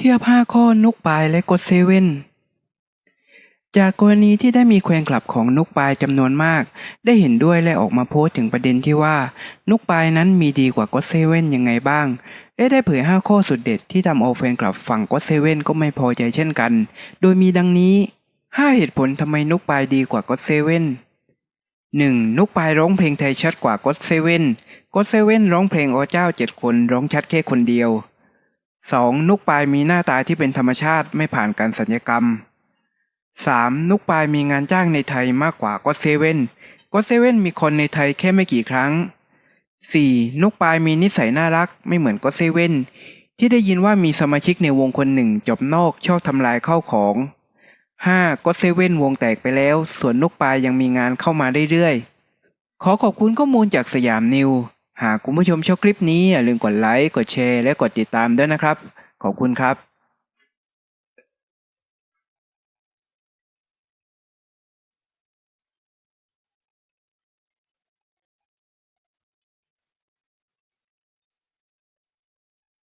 เทียบ5ข้อนุกปลายและกดเซเว่นจากกรณีที่ได้มีแควนคลับของนุกปลายจำนวนมาก ได้เห็นด้วยและออกมาโพสต์ถึงประเด็นที่ว่านุกปลายนั้นมีดีกว่ากดเซเว่นยังไงบ้างและได้เผย5ข้อสุดเด็ดที่ทำเอาแฟนคลับฝั่งกดเซเว่นก็ไม่พอใจเช่นกัน โดยมีดังนี้ 5 เหตุผลทำไมนุกปลายดีกว่ากดเซเว่น 1. นุกปลายร้องเพลงไทยชัดกว่ากดเซเว่นกดเซเว่นร้องเพลงอเจ้าเจ็ดคนร้องชัดแค่คนเดียว 2. นุกปลายมีหน้าตาที่เป็นธรรมชาติไม่ผ่านการสัญญกรรม 3. นุกปลายมีงานจ้างในไทยมากกว่าก็เซเว่นก็เซเว่นมีคนในไทยแค่ไม่กี่ครั้ง 4. นุกปลายมีนิสัยน่ารักไม่เหมือนก็เซเว่นที่ได้ยินว่ามีสมาชิกในวงคนหนึ่งจบนอกชอบทำลายเข้าของ 5. ก็เซเว่นวงแตกไปแล้ว ส่วนนุกปลายยังมีงานเข้ามาเรื่อยๆ ขอขอบคุณข้อมูลจากสยามนิว หากคุณผู้ชมชอบคลิปนี้อย่าลืมกดไลค์ กดแชร์ และกดติดตามด้วยนะครับ ขอบคุณครับ